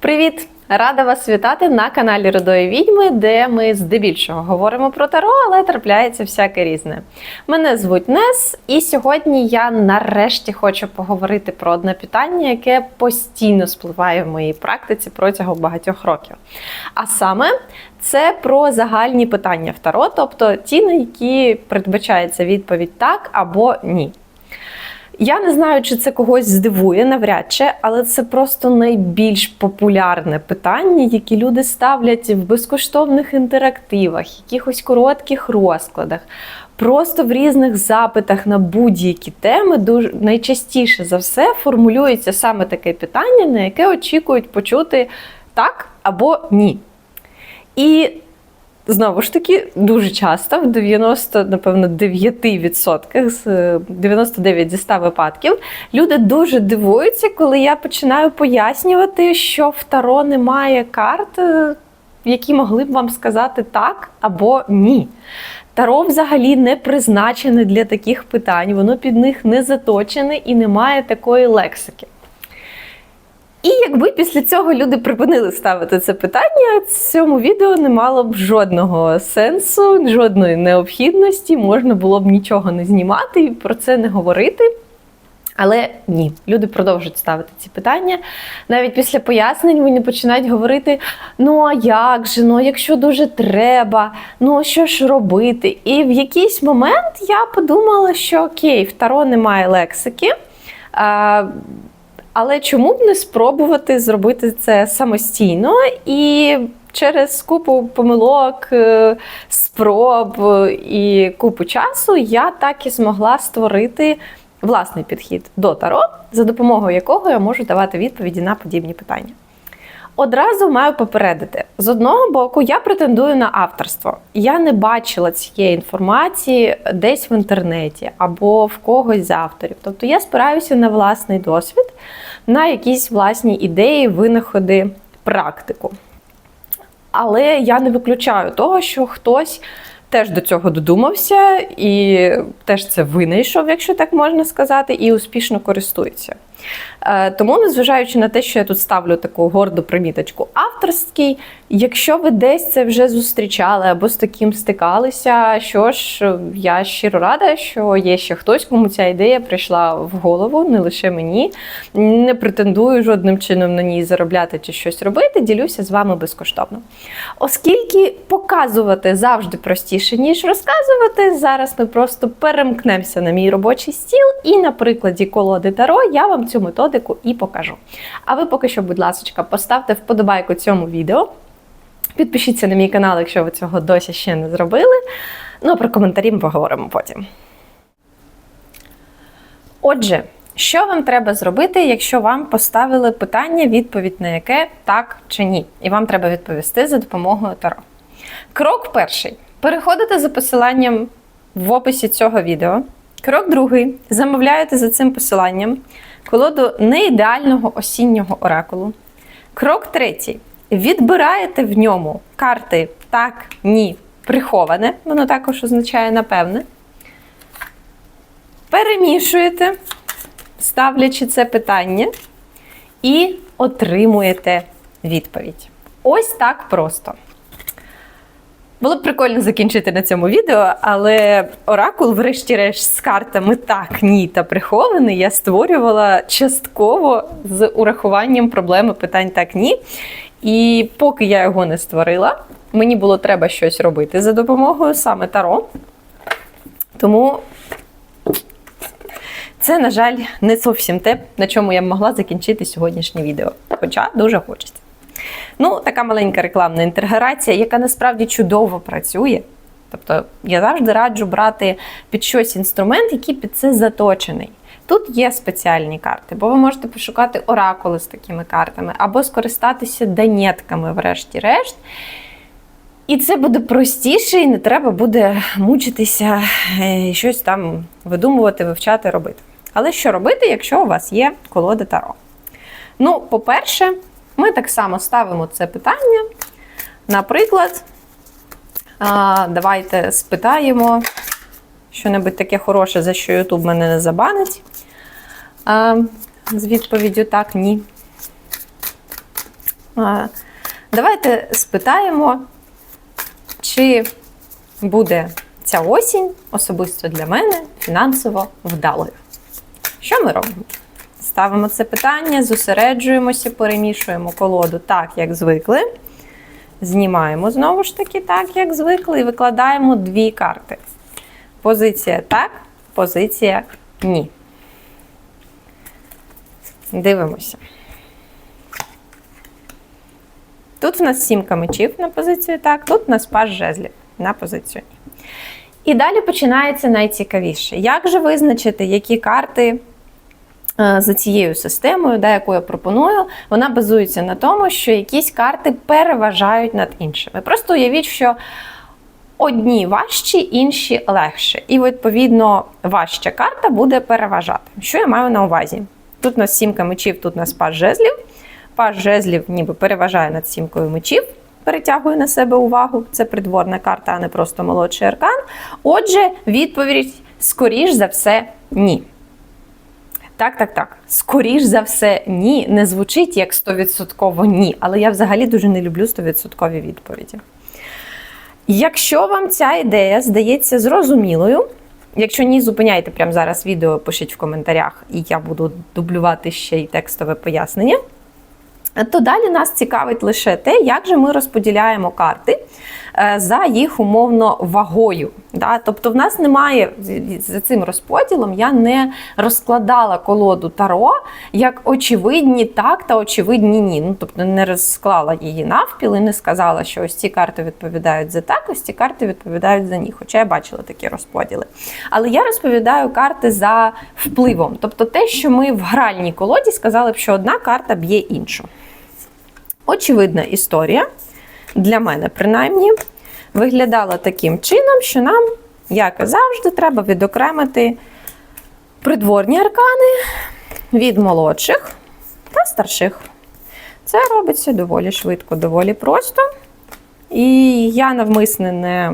Привіт! Рада вас вітати на каналі Родої Відьми, де ми здебільшого говоримо про таро, але трапляється всяке різне. Мене звуть Нес, і сьогодні я нарешті хочу поговорити про одне питання, яке постійно спливає в моїй практиці протягом багатьох років. А саме це про загальні питання в таро, тобто ті, на які передбачається відповідь так або ні. Я не знаю, чи це когось здивує навряд чи, але це просто найбільш популярне питання, які люди ставлять в безкоштовних інтерактивах, якихось коротких розкладах, просто в різних запитах на будь-які теми. Дуже найчастіше за все формулюється саме таке питання, на яке очікують почути так або ні. І Знову ж таки, дуже часто, в 90, напевно, 9% з 99 зі 100 випадків, люди дуже дивуються, коли я починаю пояснювати, що в Таро немає карт, е, які могли б вам сказати так або ні. Таро взагалі не призначене для таких питань, воно під них не заточене і не має такої лексики. І якби після цього люди припинили ставити це питання, цьому відео не мало б жодного сенсу, жодної необхідності, можна було б нічого не знімати і про це не говорити. Але ні, люди продовжують ставити ці питання. Навіть після пояснень вони починають говорити: ну а як же, ну якщо дуже треба, ну що ж робити? І в якийсь момент я подумала, що окей, в Таро немає лексики. А, але чому б не спробувати зробити це самостійно і через купу помилок, е, спроб і купу часу я так і змогла створити власний підхід до таро, за допомогою якого я можу давати відповіді на подібні питання. Одразу маю попередити: з одного боку, я претендую на авторство. Я не бачила цієї інформації десь в інтернеті або в когось з авторів. Тобто я спираюся на власний досвід, на якісь власні ідеї, винаходи, практику. Але я не виключаю того, що хтось теж до цього додумався і теж це винайшов, якщо так можна сказати, і успішно користується. Е, тому, незважаючи на те, що я тут ставлю таку горду приміточку авторський, якщо ви десь це вже зустрічали або з таким стикалися, що ж, я щиро рада, що є ще хтось, кому ця ідея прийшла в голову, не лише мені. Не претендую жодним чином на ній заробляти чи щось робити, ділюся з вами безкоштовно. Оскільки показувати завжди простіше, ніж розказувати, зараз ми просто перемкнемося на мій робочий стіл, і на прикладі колоди Таро я вам цю методику і покажу. А ви поки що, будь ласка, поставте вподобайку цьому відео. Підпишіться на мій канал, якщо ви цього досі ще не зробили. Ну а про коментарі ми поговоримо потім. Отже, що вам треба зробити, якщо вам поставили питання, відповідь на яке так чи ні? І вам треба відповісти за допомогою Таро. Крок перший. Переходите за посиланням в описі цього відео. Крок другий. Замовляєте за цим посиланням колоду неідеального осіннього оракулу. Крок третій. Відбираєте в ньому карти так, ні, приховане, воно також означає напевне. Перемішуєте, ставлячи це питання, і отримуєте відповідь. Ось так просто. Було б прикольно закінчити на цьому відео, але оракул, врешті-решт, з картами так, ні та прихований, я створювала частково з урахуванням проблеми питань так ні. І поки я його не створила, мені було треба щось робити за допомогою саме Таро. Тому це, на жаль, не зовсім те, на чому я могла закінчити сьогоднішнє відео. Хоча дуже хочеться. Ну, така маленька рекламна інтеграція, яка насправді чудово працює. Тобто я завжди раджу брати під щось інструмент, який під це заточений. Тут є спеціальні карти, бо ви можете пошукати оракули з такими картами, або скористатися данетками, врешті-решт. І це буде простіше, і не треба буде мучитися і щось там видумувати, вивчати, робити. Але що робити, якщо у вас є колода Таро? Ну, по-перше, ми так само ставимо це питання. Наприклад, давайте спитаємо що-небудь таке хороше, за що YouTube мене не забанить. З відповіддю так, ні. Давайте спитаємо, чи буде ця осінь особисто для мене фінансово вдалою. Що ми робимо? Ставимо це питання, зосереджуємося, перемішуємо колоду так, як звикли. Знімаємо знову ж таки так, як звикли, і викладаємо дві карти. Позиція так, позиція ні. Дивимося. Тут в нас сімка мечів на позицію так, тут в нас паж жезлів на позицію. І далі починається найцікавіше. Як же визначити, які карти за цією системою, да, яку я пропоную, вона базується на тому, що якісь карти переважають над іншими. Просто уявіть, що одні важчі, інші легші. І, відповідно, важча карта буде переважати. Що я маю на увазі? Тут у нас сімка мечів, тут у нас паж жезлів. Паж жезлів ніби переважає над сімкою мечів, перетягує на себе увагу. Це придворна карта, а не просто молодший аркан. Отже, відповідь, скоріш за все, ні. Так, так, так. Скоріш за все, ні. Не звучить як 100% ні. Але я взагалі дуже не люблю 100% відповіді. Якщо вам ця ідея здається зрозумілою, якщо ні, зупиняйте прямо зараз відео, пишіть в коментарях, і я буду дублювати ще й текстове пояснення. То далі нас цікавить лише те, як же ми розподіляємо карти за їх умовно вагою. Да? Тобто, в нас немає за цим розподілом, я не розкладала колоду Таро як очевидні так та очевидні ні. Ну, Тобто не розклала її навпіл і не сказала, що ось ці карти відповідають за так, ось ці карти відповідають за ні. Хоча я бачила такі розподіли. Але я розповідаю карти за впливом. Тобто те, що ми в гральній колоді сказали б, що одна карта б'є іншу. Очевидна історія, для мене принаймні, виглядала таким чином, що нам, як і завжди, треба відокремити придворні аркани від молодших та старших. Це робиться доволі швидко, доволі просто. І я навмисне не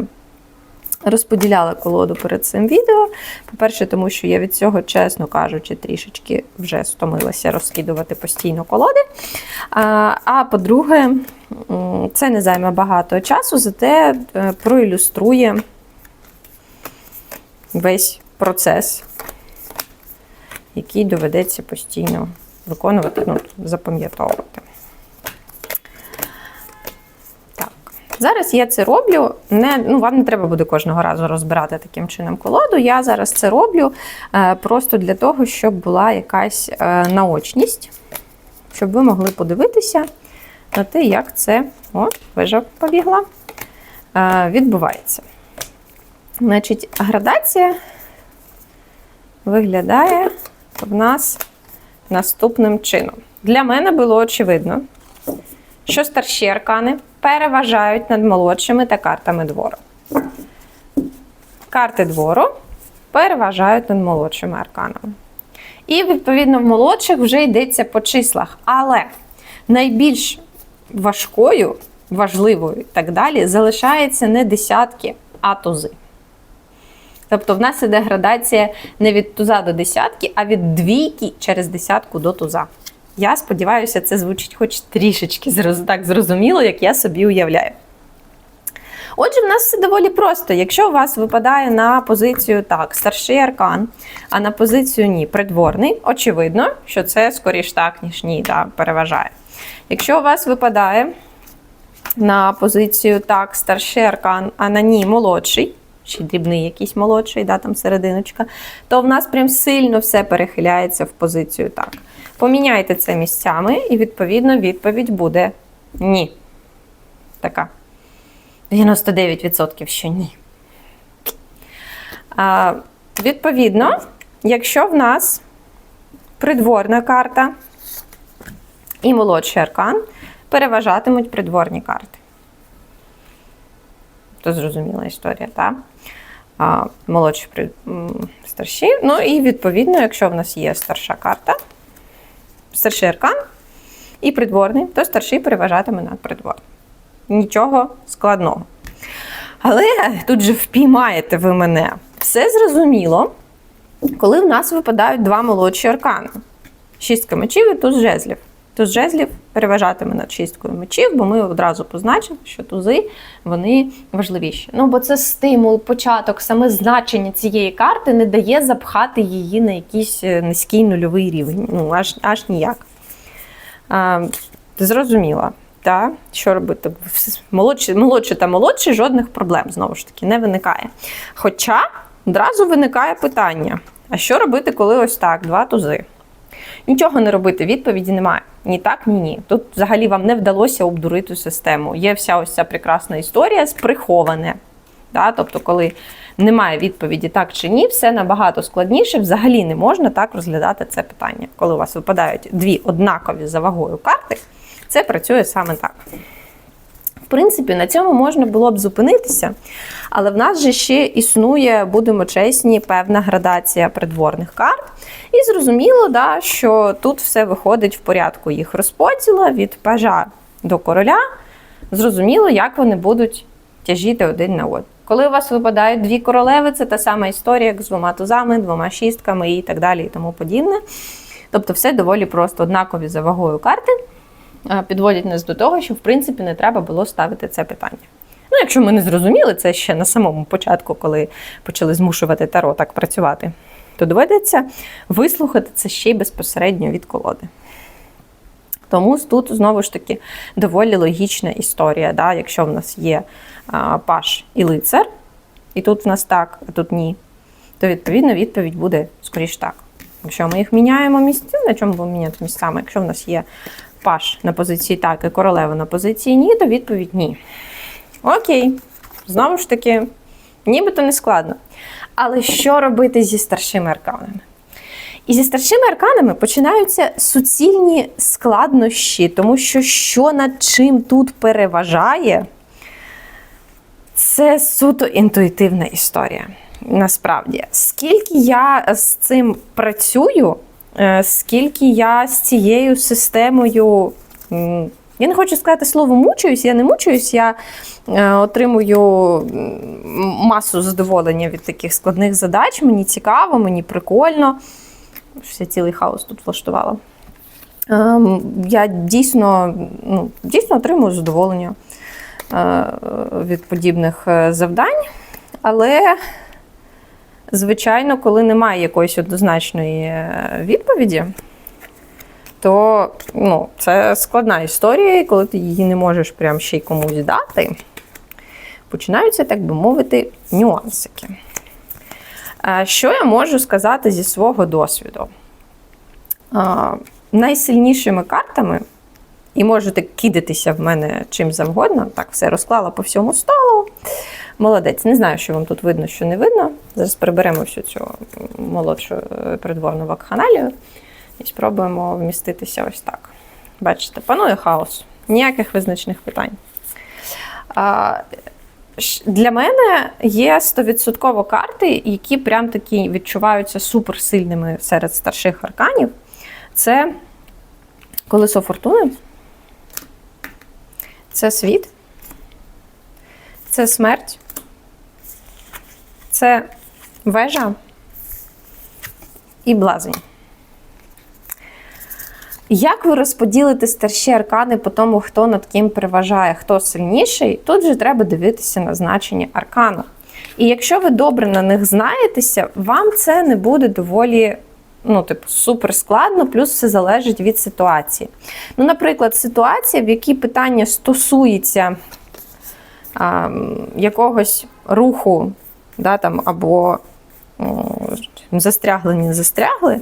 розподіляла колоду перед цим відео. По-перше, тому що я від цього, чесно кажучи, трішечки вже стомилася розкидувати постійно колоди. А, по-друге, це не займе багато часу, зате е, проілюструє весь процес, який доведеться постійно виконувати, ну, запам'ятовувати. Так. Зараз я це роблю. Не, ну, Вам не треба буде кожного разу розбирати таким чином колоду. Я зараз це роблю е, просто для того, щоб була якась е, наочність, щоб ви могли подивитися на те, як це о, вижа побігла, е, відбувається. Значить, градація виглядає в нас наступним чином. Для мене було очевидно, що старші аркани переважають над молодшими та картами двору. Карти двору переважають над молодшими арканами. І, відповідно, в молодших вже йдеться по числах. Але найбільш важкою, важливою і так далі залишається не десятки, а тузи. Тобто в нас іде градація не від туза до десятки, а від двійки через десятку до туза. Я сподіваюся, це звучить хоч трішечки так зрозуміло, як я собі уявляю. Отже, в нас все доволі просто. Якщо у вас випадає на позицію так, старший аркан, а на позицію ні, придворний, очевидно, що це скоріш так, ніж ні, да, переважає. Якщо у вас випадає на позицію так, старший аркан, а на ній молодший, чи дрібний якийсь молодший, да, там серединочка, то в нас прям сильно все перехиляється в позицію так. Поміняйте це місцями, і, відповідно, відповідь буде ні. Така. 99% що ні. А, відповідно, якщо в нас придворна карта і молодший аркан, переважатимуть придворні карти. То зрозуміла історія, так? А, молодші старші. Ну і відповідно, якщо в нас є старша карта, старший аркан і придворний, то старший переважатиме над придворним. Нічого складного. Але тут же впіймаєте ви мене. Все зрозуміло, коли в нас випадають два молодші аркани: шістка мечів і туз жезлів. Туз жезлів переважатиме над шісткою мечів, бо ми одразу позначили, що тузи вони важливіші. Ну бо це стимул, початок, саме значення цієї карти не дає запхати її на якийсь е, низький нульовий рівень. Ну аж аж ніяк. А, ти зрозуміла, та? що робити? Молодші, молодші та молодші жодних проблем знову ж таки не виникає. Хоча одразу виникає питання: а що робити, коли ось так, два тузи? Нічого не робити, відповіді немає. Ні так, ні ні. Тут взагалі вам не вдалося обдурити систему. Є вся ось ця прекрасна історія з приховане. Да? Тобто, коли немає відповіді так чи ні, все набагато складніше. Взагалі не можна так розглядати це питання. Коли у вас випадають дві однакові за вагою карти, це працює саме так. В принципі, на цьому можна було б зупинитися, але в нас же ще існує, будемо чесні, певна градація придворних карт. І зрозуміло, да, що тут все виходить в порядку їх розподіла від пажа до короля. Зрозуміло, як вони будуть тяжіти один на один. Коли у вас випадають дві королеви, це та сама історія, як з двома тузами, двома шістками і так далі, і тому подібне. Тобто, все доволі просто однакові за вагою карти підводять нас до того, що в принципі не треба було ставити це питання. Ну, якщо ми не зрозуміли це ще на самому початку, коли почали змушувати таро так працювати, то доведеться вислухати це ще й безпосередньо від колоди. Тому тут знову ж таки доволі логічна історія. Да? Якщо в нас є а, паш і лицар, і тут в нас так, а тут ні, то відповідно відповідь буде скоріш так. Якщо ми їх міняємо місця, на чому будемо міняти місцями? Якщо в нас є паш на позиції так і королева на позиції ні, то відповідь ні. Окей, знову ж таки, нібито не складно. Але що робити зі старшими арканами? І зі старшими арканами починаються суцільні складнощі, тому що що над чим тут переважає, це суто інтуїтивна історія. Насправді, скільки я з цим працюю, скільки я з цією системою. Я не хочу сказати слово мучуюсь, я не мучуюсь, я е, отримую масу задоволення від таких складних задач. Мені цікаво, мені прикольно. Я цілий хаос тут влаштувала. Ем, Я дійсно, ну, дійсно отримую задоволення е, від подібних е, завдань, але, звичайно, коли немає якоїсь однозначної е, відповіді, то ну, це складна історія, і коли ти її не можеш прям ще й комусь дати, починаються, так би мовити, нюансики. Е, Що я можу сказати зі свого досвіду? Е, Найсильнішими картами, і можете кидатися в мене чим завгодно, так, все розклала по всьому столу. Молодець, не знаю, що вам тут видно, що не видно. Зараз приберемо всю цю молодшу е, придворну вакханалію і спробуємо вміститися ось так. Бачите, панує хаос, ніяких визначних питань. Для мене є 100% карти, які прям такі відчуваються суперсильними серед старших арканів. Це колесо фортуни, це світ, це смерть, це вежа і блазень. Як ви розподілите старші аркани по тому, хто над ким переважає, хто сильніший, тут же треба дивитися на значення аркану. І якщо ви добре на них знаєтеся, вам це не буде доволі ну, типу, супер складно, плюс все залежить від ситуації. Ну, наприклад, ситуація, в якій питання стосується а, якогось руху, да, там, або о, застрягли, не застрягли,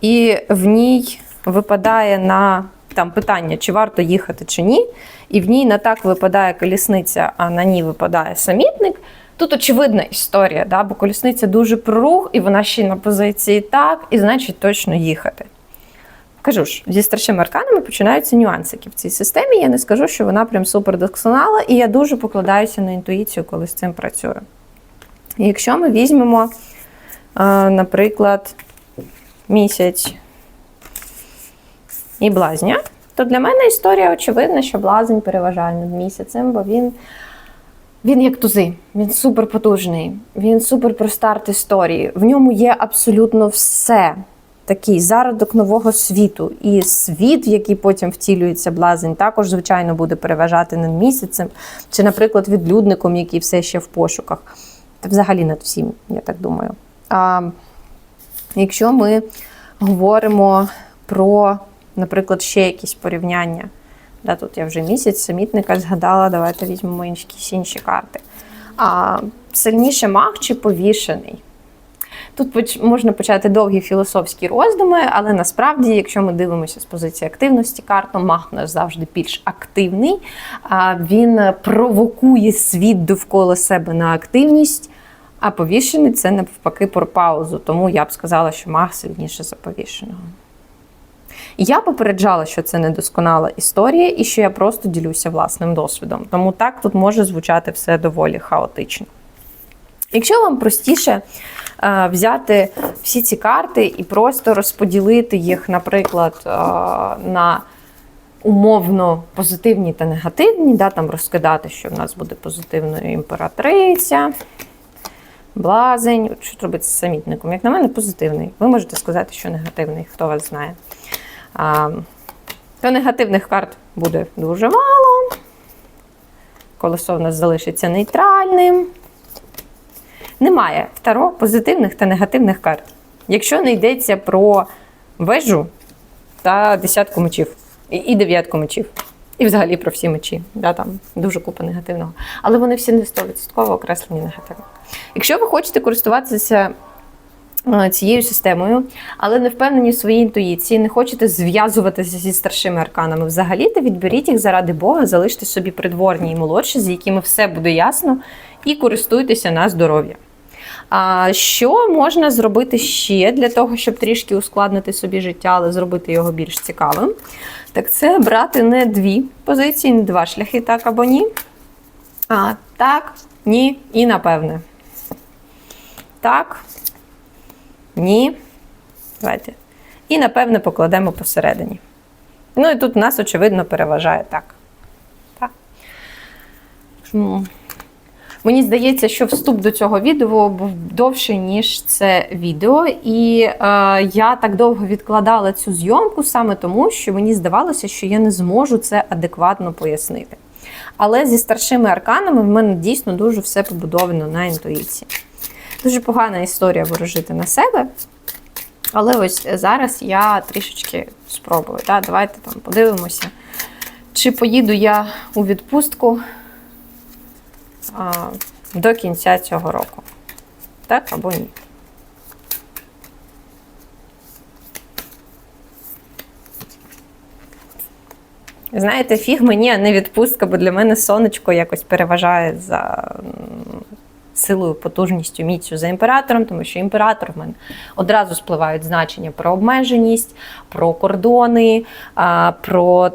і в ній випадає на там питання, чи варто їхати, чи ні, і в ній на так випадає колісниця, а на ній випадає самітник. Тут очевидна історія, да? бо колісниця дуже про рух, і вона ще й на позиції так, і значить точно їхати. Кажу ж, зі старшими арканами починаються нюансики в цій системі. Я не скажу, що вона прям супер і я дуже покладаюся на інтуїцію, коли з цим працюю. Якщо ми візьмемо, е, наприклад, місяць і блазня, то для мене історія очевидна, що блазень переважає над місяцем, бо він, він як тузи, він суперпотужний, він супер про старт історії. В ньому є абсолютно все. такий зародок нового світу. І світ, в який потім втілюється блазень, також, звичайно, буде переважати над місяцем, чи, наприклад, відлюдником, який все ще в пошуках. Та взагалі над всім, я так думаю. А якщо ми говоримо про, наприклад, ще якісь порівняння. Да, тут я вже місяць самітника згадала, давайте візьмемо інші, якісь інші карти. А, сильніше маг чи повішений? Тут можна почати довгі філософські роздуми, але насправді, якщо ми дивимося з позиції активності карт, у нас завжди більш активний. Він провокує світ довкола себе на активність, а повішений це навпаки про паузу. Тому я б сказала, що маг сильніше за повішеного. Я попереджала, що це недосконала історія і що я просто ділюся власним досвідом. Тому так тут може звучати все доволі хаотично. Якщо вам простіше е, взяти всі ці карти і просто розподілити їх, наприклад, е, на умовно позитивні та негативні, да, там розкидати, що в нас буде позитивною імператриця, блазень. Що робити з самітником? Як на мене, позитивний. Ви можете сказати, що негативний, хто вас знає. А, то негативних карт буде дуже мало. Колесо в нас залишиться нейтральним. Немає таро позитивних та негативних карт. Якщо не йдеться про вежу та десятку мечів, і, і дев'ятку мечів, і взагалі про всі мечі. Да, там дуже купа негативного. Але вони всі не 100% окреслені негативно. Якщо ви хочете користуватися е, цією системою, але не впевнені в своїй інтуїції, не хочете зв'язуватися зі старшими арканами взагалі, то відберіть їх заради Бога, залиште собі придворні і молодші, з якими все буде ясно, і користуйтеся на здоров'я. А що можна зробити ще для того, щоб трішки ускладнити собі життя, але зробити його більш цікавим? Так це брати не дві позиції, не два шляхи, так або ні. А так, ні і напевне. Так, ні. Давайте. І, напевне, покладемо посередині. Ну і тут в нас, очевидно, переважає так. Так. Мені здається, що вступ до цього відео був довший, ніж це відео. І е, я так довго відкладала цю зйомку саме тому, що мені здавалося, що я не зможу це адекватно пояснити. Але зі старшими арканами в мене дійсно дуже все побудовано на інтуїції. Дуже погана історія ворожити на себе. Але ось зараз я трішечки спробую. Да? Давайте там подивимося, чи поїду я у відпустку а, до кінця цього року. Так або ні. Знаєте, фіг мені, не відпустка, бо для мене сонечко якось переважає за силою, потужністю, міцю за імператором, тому що імператор в мене одразу спливають значення про обмеженість, про кордони, про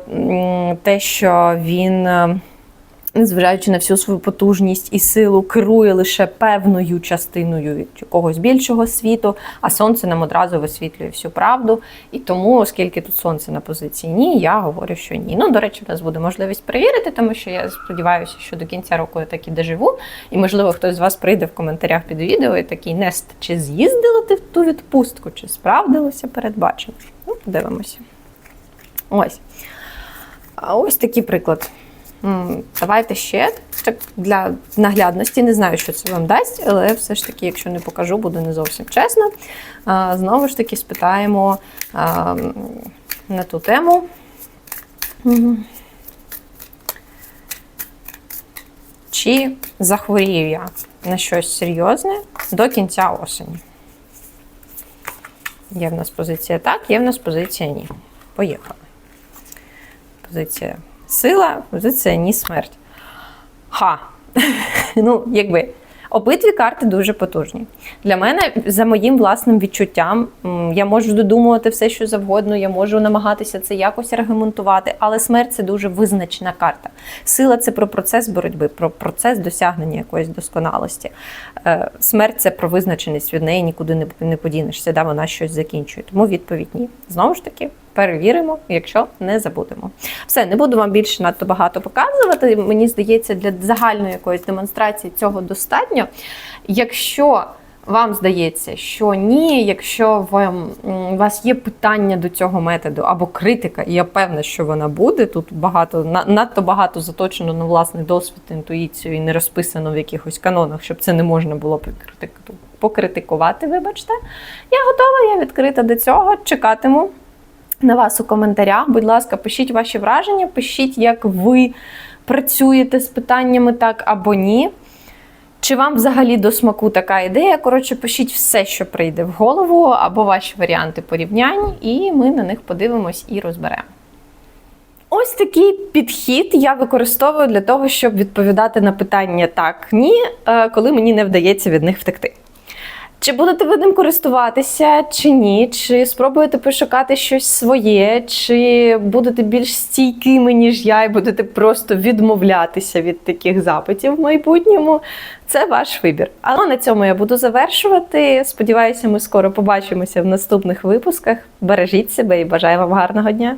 те, що він. Незважаючи на всю свою потужність і силу, керує лише певною частиною якогось більшого світу, а сонце нам одразу висвітлює всю правду. І тому, оскільки тут сонце на позиції ні, я говорю, що ні. Ну, до речі, в нас буде можливість перевірити, тому що я сподіваюся, що до кінця року я так і доживу. І, можливо, хтось з вас прийде в коментарях під відео і такий Нест, чи з'їздила ти в ту відпустку, чи справдилося передбачення? Ну, подивимося. Ось. А ось такий приклад. Давайте ще так для наглядності. Не знаю, що це вам дасть, але все ж таки, якщо не покажу, буде не зовсім чесно. Знову ж таки, спитаємо на ту тему. Чи захворію я на щось серйозне до кінця осені? Є в нас позиція так, є в нас позиція ні. Поїхали. Позиція сила, позиція ні смерть. Ха. ну, якби. Обидві карти дуже потужні. Для мене, за моїм власним відчуттям, я можу додумувати все, що завгодно, я можу намагатися це якось аргументувати, але смерть це дуже визначена карта. Сила це про процес боротьби, про процес досягнення якоїсь досконалості. Е, Смерть це про визначеність від неї нікуди не, не подінешся, да, вона щось закінчує. Тому відповідь ні. Знову ж таки, перевіримо, якщо не забудемо. Все, не буду вам більше надто багато показувати. Мені здається, для загальної якоїсь демонстрації цього достатньо. Якщо вам здається, що ні, якщо вам, у вас є питання до цього методу або критика, і я певна, що вона буде. Тут багато надто багато заточено на власний досвід, інтуїцію і не розписано в якихось канонах, щоб це не можна було покритикувати. Вибачте, я готова, я відкрита до цього. Чекатиму на вас у коментарях. Будь ласка, пишіть ваші враження, пишіть, як ви працюєте з питаннями так або ні. Чи вам взагалі до смаку така ідея? Коротше, пишіть все, що прийде в голову, або ваші варіанти порівнянь, і ми на них подивимось і розберемо. Ось такий підхід я використовую для того, щоб відповідати на питання так, ні, е, коли мені не вдається від них втекти. Чи будете ви ним користуватися, чи ні? Чи спробуєте пошукати щось своє, чи будете більш стійкими, ніж я, і будете просто відмовлятися від таких запитів в майбутньому? Це ваш вибір. Але на цьому я буду завершувати. Сподіваюся, ми скоро побачимося в наступних випусках. Бережіть себе і бажаю вам гарного дня!